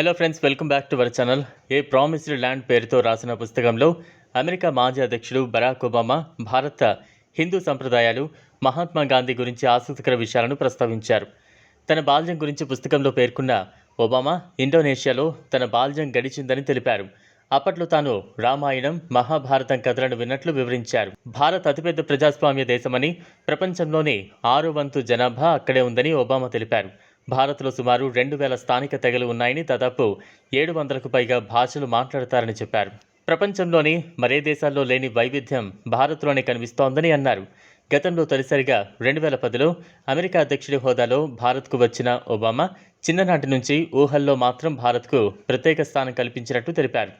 Hello friends welcome back to our channel a promised land పేరుతో రాసిన పుస్తకంలో America మాజీ అధ్యక్షుడు బరాక్ ఒబామా భారత హిందూ సంప్రదాయాలు మహాత్మా గాంధీ గురించి ఆసక్తికర విషయాలను ప్రస్తావించారు. తన బాల్యం గురించి పుస్తకంలో పేర్కొన్న ఒబామా ఇండోనేషియాలో తన బాల్యం గడిచిందని తెలిపారు. అప్పట్లో తాను రామాయణం మహాభారతం కథలను విన్నట్లు వివరించారు. భారత్ అతిపెద్ద ప్రజాస్వామ్య దేశమని ప్రపంచంలోని ఆరు వంతు జనాభా అక్కడే ఉందని ఒబామా తెలిపారు. భారత్లో సుమారు రెండు వేల స్థానిక తెగలు ఉన్నాయని దాదాపు ఏడు వందలకు పైగా భాషలు మాట్లాడతారని చెప్పారు. ప్రపంచంలోని మరే దేశాల్లో లేని వైవిధ్యం భారత్లోనే కనిపిస్తోందని అన్నారు. గతంలో తొలిసారిగా రెండు వేల పదిలో అమెరికా అధ్యక్షుడి హోదాలో భారత్కు వచ్చిన ఒబామా చిన్ననాటి నుంచి ఊహల్లో మాత్రం భారత్కు ప్రత్యేక స్థానం కల్పించినట్టు తెలిపారు.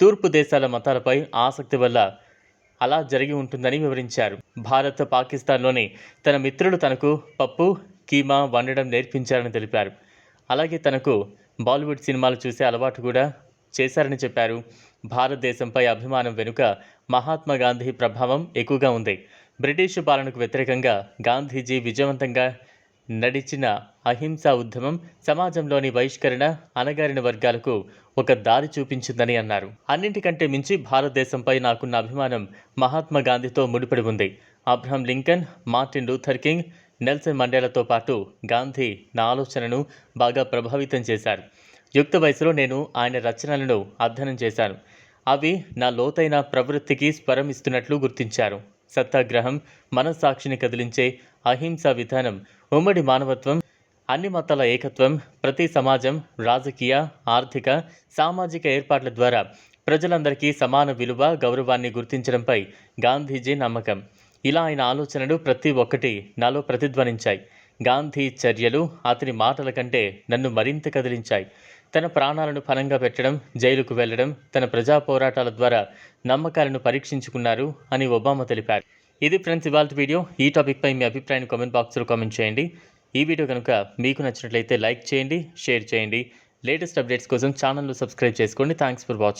తూర్పు దేశాల మతాలపై ఆసక్తి వల్ల అలా జరిగి ఉంటుందని వివరించారు. భారత్ పాకిస్తాన్లోని తన మిత్రులు తనకు పప్పు కీమా వండడం నేర్పించారని తెలిపారు. అలాగే తనకు బాలీవుడ్ సినిమాలు చూసే అలవాటు కూడా చేశారని చెప్పారు. భారతదేశంపై అభిమానం వెనుక మహాత్మా గాంధీ ప్రభావం ఎక్కువగా ఉంది. బ్రిటిష్ పాలనకు వ్యతిరేకంగా గాంధీజీ విజయవంతంగా నడిచిన అహింసా ఉద్యమం సమాజంలోని బహిష్కరణ అణగారిన వర్గాలకు ఒక దారి చూపించిందని అన్నారు. అన్నింటికంటే మించి భారతదేశంపై నాకున్న అభిమానం మహాత్మా గాంధీతో ముడిపడి ఉంది. Abraham Lincoln Martin Luther King Nelson మండేలతో పాటు గాంధీ నా ఆలోచనను బాగా ప్రభావితం చేశారు. యుక్త వయసులో నేను ఆయన రచనలను అధ్యయనం చేశాను. అవి నా లోతైన ప్రవృత్తికి స్వరం ఇస్తున్నట్లు గుర్తించారు. సత్యాగ్రహం మనస్సాక్షిని కదిలించే అహింసా విధానం ఉమ్మడి మానవత్వం అన్ని మతాల ఏకత్వం ప్రతి సమాజం రాజకీయ ఆర్థిక సామాజిక ఏర్పాట్ల ద్వారా ప్రజలందరికీ సమాన విలువ గౌరవాన్ని గుర్తించడంపై గాంధీజీ నమ్మకం. ఇలా ఆయన ఆలోచనలు ప్రతి ఒక్కటి నాలో ప్రతిధ్వనించాయి. గాంధీ చర్యలు అతని మాటల కంటే నన్ను మరింత కదిలించాయి. తన ప్రాణాలను పనంగా పెట్టడం జైలుకు వెళ్ళడం తన ప్రజా పోరాటాల ద్వారా నమ్మకాలను పరీక్షించుకున్నారు అని ఒబామా తెలిపారు. ఇది ఫ్రెండ్స్ ఇవాళ వీడియో. ఈ టాపిక్పై మీ అభిప్రాయాన్ని కామెంట్ బాక్స్లో కామెంట్ చేయండి. ఈ వీడియో కనుక మీకు నచ్చినట్లయితే లైక్ చేయండి షేర్ చేయండి. లేటెస్ట్ అప్డేట్స్ కోసం ఛానల్ను సబ్స్క్రైబ్ చేసుకోండి. Thanks for watching.